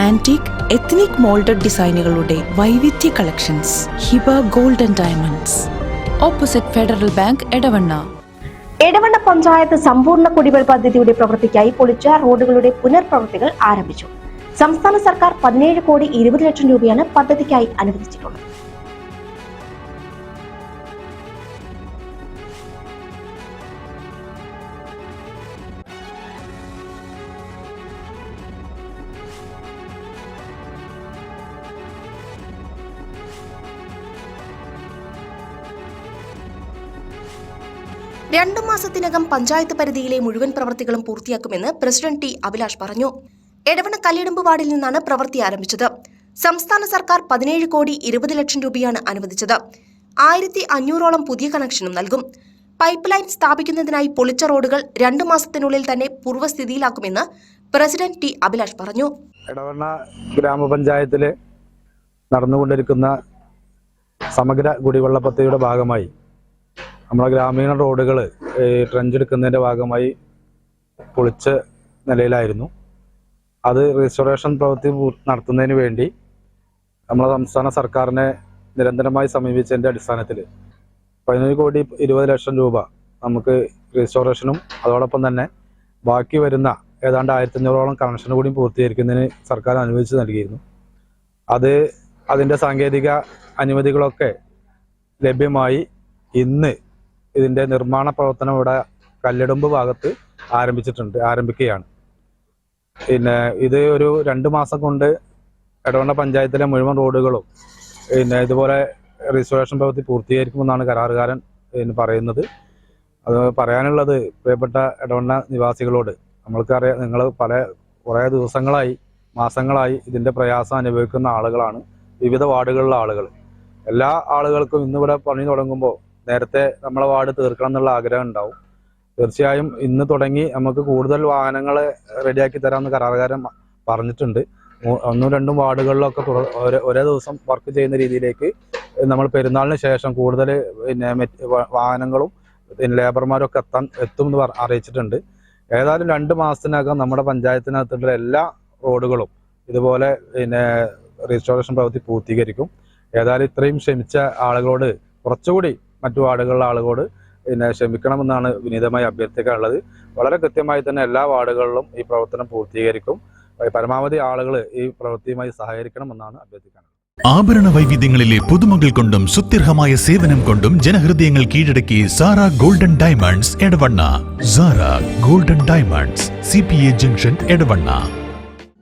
Antique ethnic moulded ഡിസൈനുകളുടെ വൈവിധ്യ collections Hiba golden diamonds opposite Federal Bank Edavanna. Edavanna panchayat സമ്പൂർണ കുടിവെള്ള പദ്ധതിയുടെ പ്രവൃത്തിക്കായി പൊളിച്ച റോഡുകളുടെ പുനർപ്രവൃത്തികൾ ആരംഭിച്ചു. സംസ്ഥാന സർക്കാർ പതിനേഴ് കോടി ഇരുപത് ലക്ഷം രൂപയാണ് പദ്ധതിക്കായി അനുവദിച്ചിട്ടുള്ളത്. രണ്ടു മാസത്തിനകം പഞ്ചായത്ത് പരിധിയിലെ മുഴുവൻ പ്രവൃത്തികളും പൂർത്തിയാക്കുമെന്ന് പ്രസിഡന്റ് ടി അഭിലാഷ് പറഞ്ഞു. എടവണ കല്ലിടുമ്പ് വാർഡിൽ നിന്നാണ് പ്രവൃത്തി ആരംഭിച്ചത്. സംസ്ഥാന സർക്കാർ പതിനേഴ് കോടി ഇരുപത് ലക്ഷം രൂപയാണ് അനുവദിച്ചത്. ആയിരത്തി അഞ്ഞൂറോളം പുതിയ കണക്ഷനും നൽകും. പൈപ്പ് ലൈൻ സ്ഥാപിക്കുന്നതിനായി പൊളിച്ച റോഡുകൾ രണ്ടു മാസത്തിനുള്ളിൽ തന്നെ പൂർവസ്ഥിതിയിലാക്കുമെന്ന് പ്രസിഡന്റ് ടി അഭിലാഷ് പറഞ്ഞു. എടവണ്ണ ഗ്രാമപഞ്ചായത്തിലെ നടന്നുകൊണ്ടിരിക്കുന്ന സമഗ്ര കുടിവെള്ള പദ്ധതിയുടെ ഭാഗമായി നമ്മളെ ഗ്രാമീണ റോഡുകൾ ട്രഞ്ച് എടുക്കുന്നതിന്റെ ഭാഗമായി പൊളിച്ച നിലയിലായിരുന്നു. അത് റീസ്റ്റോറേഷൻ പ്രവൃത്തി നടത്തുന്നതിന് വേണ്ടി നമ്മളെ സംസ്ഥാന സർക്കാരിനെ നിരന്തരമായി സമീപിച്ചതിന്റെ അടിസ്ഥാനത്തിൽ പതിനൊന്ന് കോടി ഇരുപത് ലക്ഷം രൂപ നമുക്ക് റീസ്റ്റോറേഷനും അതോടൊപ്പം തന്നെ ബാക്കി വരുന്ന ഏതാണ്ട് ആയിരത്തി അഞ്ഞൂറോളം കണക്ഷൻ കൂടി പൂർത്തീകരിക്കുന്നതിന് സർക്കാർ അനുവദിച്ച് നൽകിയിരുന്നു. അത് അതിന്റെ സാങ്കേതിക അനുമതികളൊക്കെ ലഭ്യമായി ഇന്ന് ഇതിന്റെ നിർമ്മാണ പ്രവർത്തനം ഇവിടെ കല്ലിടുമ്പ് ഭാഗത്ത് ആരംഭിച്ചിട്ടുണ്ട് ആരംഭിക്കുകയാണ്. പിന്നെ ഇത് ഒരു രണ്ട് മാസം കൊണ്ട് എടവണ്ണ പഞ്ചായത്തിലെ മുഴുവൻ റോഡുകളും പിന്നെ ഇതുപോലെ റിസർവേഷൻ പ്രവൃത്തി പൂർത്തീകരിക്കുമെന്നാണ് കരാറുകാരൻ പറയുന്നത്. അത് പറയാനുള്ളത് പ്രിയപ്പെട്ട എടവണ്ണ നിവാസികളോട് നമ്മൾക്കറിയാം നിങ്ങൾ പല കുറേ ദിവസങ്ങളായി മാസങ്ങളായി ഇതിന്റെ പ്രയാസം അനുഭവിക്കുന്ന ആളുകളാണ് വിവിധ വാർഡുകളിലെ ആളുകൾ. എല്ലാ ആളുകൾക്കും ഇന്നിവിടെ പണി തുടങ്ങുമ്പോൾ നേരത്തെ നമ്മളെ വാർഡ് തീർക്കണം എന്നുള്ള ആഗ്രഹം ഉണ്ടാവും. തീർച്ചയായും ഇന്ന് തുടങ്ങി നമുക്ക് കൂടുതൽ വാഹനങ്ങൾ റെഡിയാക്കി തരാമെന്ന് കരാറുകാരൻ പറഞ്ഞിട്ടുണ്ട്. ഒന്നും രണ്ടും വാർഡുകളിലൊക്കെ ഒരേ ദിവസം വർക്ക് ചെയ്യുന്ന രീതിയിലേക്ക് നമ്മൾ പെരുന്നാളിന് ശേഷം കൂടുതൽ പിന്നെ വാഹനങ്ങളും പിന്നെ ലേബർമാരും ഒക്കെ എത്താൻ എത്തും എന്ന് അറിയിച്ചിട്ടുണ്ട്. ഏതായാലും രണ്ട് മാസത്തിനകം നമ്മുടെ പഞ്ചായത്തിനകത്തുള്ള എല്ലാ റോഡുകളും ഇതുപോലെ പിന്നെ രജിസ്ട്രേഷൻ പ്രവൃത്തി പൂർത്തീകരിക്കും. ഏതായാലും ഇത്രയും ക്ഷമിച്ച ആളുകളോട് കുറച്ചുകൂടി മറ്റു വാർഡുകളിലെ ആളുകളോട് പിന്നെ ക്ഷമിക്കണമെന്നാണ് വിനീതമായി അഭ്യർത്ഥിക്കാനുള്ളത്. വളരെ കൃത്യമായി തന്നെ എല്ലാ വാർഡുകളിലും ഈ പ്രവർത്തനം പൂർത്തീകരിക്കും. പരമാവധി ആളുകൾ ഈ പ്രവൃത്തിയുമായി സഹകരിക്കണമെന്നാണ് അഭ്യർത്ഥിക്കാനുള്ളത്. ആഭരണ വൈവിധ്യങ്ങളിലെ പുതുമകൾ കൊണ്ടും സുത്യർഹമായ സേവനം കൊണ്ടും ജനഹൃദയങ്ങൾ കീഴടക്കി Sara golden diamonds Edavanna. Sara golden diamonds. C junction Edavanna.